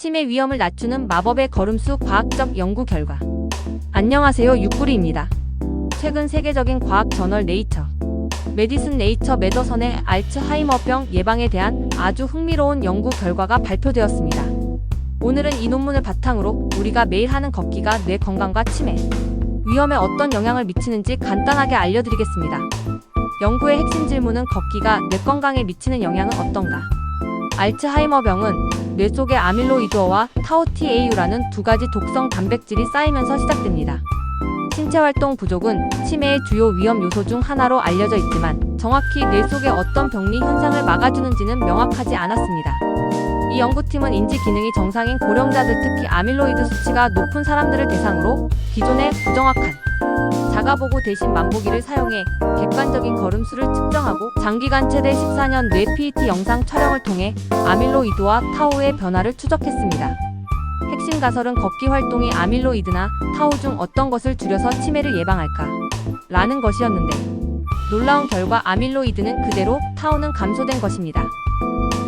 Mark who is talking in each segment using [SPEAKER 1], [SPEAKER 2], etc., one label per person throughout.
[SPEAKER 1] 치매 위험을 낮추는 마법의 걸음수 과학적 연구 결과. 안녕하세요. 육구리입니다. 최근 세계적인 과학 저널 네이처, 메디슨 네이처 매더선의 알츠하이머병 예방에 대한 아주 흥미로운 연구 결과가 발표되었습니다. 오늘은 이 논문을 바탕으로 우리가 매일 하는 걷기가 뇌 건강과 치매, 위험에 어떤 영향을 미치는지 간단하게 알려드리겠습니다. 연구의 핵심 질문은 걷기가 뇌 건강에 미치는 영향은 어떤가? 알츠하이머병은 뇌 속의 아밀로이드어와 타우티에이유라는 두 가지 독성 단백질이 쌓이면서 시작됩니다. 신체 활동 부족은 치매의 주요 위험 요소 중 하나로 알려져 있지만 정확히 뇌 속의 어떤 병리 현상을 막아주는지는 명확하지 않았습니다. 이 연구팀은 인지 기능이 정상인 고령자들 특히 아밀로이드 수치가 높은 사람들을 대상으로 기존의 부정확한 자가보고 대신 만보기를 사용해 객관적인 걸음수를 측정하고 장기간 최대 14년 뇌 PET 영상 촬영을 통해 아밀로이드와 타우의 변화를 추적했습니다. 핵심 가설은 걷기 활동이 아밀로이드나 타우 중 어떤 것을 줄여서 치매를 예방할까? 라는 것이었는데 놀라운 결과 아밀로이드는 그대로 타우는 감소된 것입니다.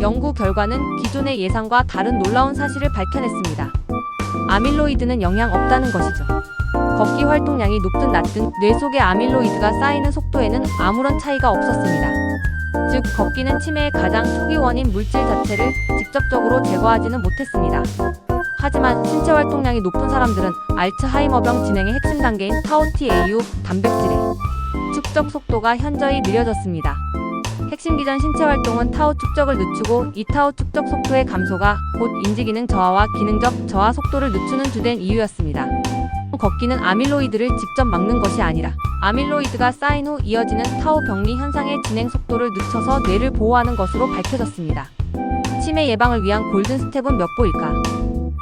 [SPEAKER 1] 연구 결과는 기존의 예상과 다른 놀라운 사실을 밝혀냈습니다. 아밀로이드는 영향 없다는 것이죠. 걷기 활동량이 높든 낮든 뇌 속에 아밀로이드가 쌓이는 속도에는 아무런 차이가 없었습니다. 즉, 걷기는 치매의 가장 초기 원인 물질 자체를 직접적으로 제거하지는 못했습니다. 하지만 신체 활동량이 높은 사람들은 알츠하이머병 진행의 핵심 단계인 타우티에이유 단백질의 축적 속도가 현저히 느려졌습니다. 핵심 기전 신체 활동은 타우 축적을 늦추고 이 타우 축적 속도의 감소가 곧 인지 기능 저하와 기능적 저하 속도를 늦추는 주된 이유였습니다. 걷기는 아밀로이드를 직접 막는 것이 아니라 아밀로이드가 쌓인 후 이어지는 타우 병리 현상의 진행 속도를 늦춰서 뇌를 보호하는 것으로 밝혀졌습니다. 치매 예방을 위한 골든 스텝은 몇 보일까?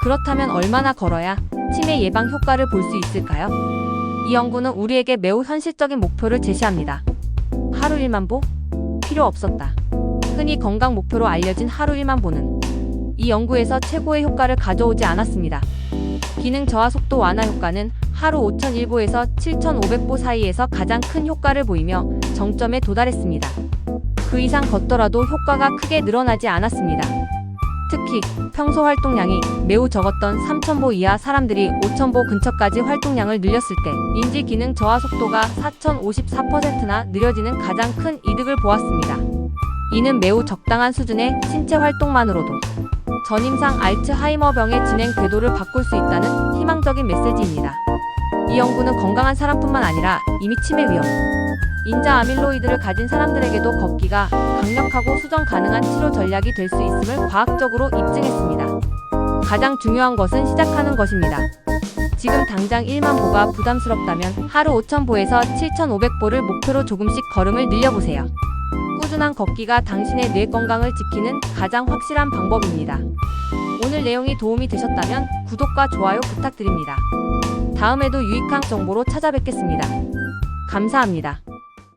[SPEAKER 1] 그렇다면 얼마나 걸어야 치매 예방 효과를 볼 수 있을까요? 이 연구는 우리에게 매우 현실적인 목표를 제시합니다. 하루 1만 보? 필요 없었다. 흔히 건강 목표로 알려진 하루 1만 보는 이 연구에서 최고의 효과를 가져오지 않았습니다. 기능 저하 속도 완화 효과는 하루 5,001보에서 7,500보 사이에서 가장 큰 효과를 보이며 정점에 도달했습니다. 그 이상 걷더라도 효과가 크게 늘어나지 않았습니다. 특히 평소 활동량이 매우 적었던 3,000보 이하 사람들이 5,000보 근처까지 활동량을 늘렸을 때 인지 기능 저하 속도가 4,054%나 느려지는 가장 큰 이득을 보았습니다. 이는 매우 적당한 수준의 신체 활동만으로도 전임상 알츠하이머병의 진행 궤도를 바꿀 수 있다는 희망적인 메시지입니다. 이 연구는 건강한 사람뿐만 아니라 이미 치매 위험, 인자 아밀로이드를 가진 사람들에게도 걷기가 강력하고 수정 가능한 치료 전략이 될 수 있음을 과학적으로 입증했습니다. 가장 중요한 것은 시작하는 것입니다. 지금 당장 1만 보가 부담스럽다면 하루 5,000보에서 7,500보를 목표로 조금씩 걸음을 늘려보세요. 꾸준한 걷기가 당신의 뇌 건강을 지키는 가장 확실한 방법입니다. 오늘 내용이 도움이 되셨다면 구독과 좋아요 부탁드립니다. 다음에도 유익한 정보로 찾아뵙겠습니다. 감사합니다.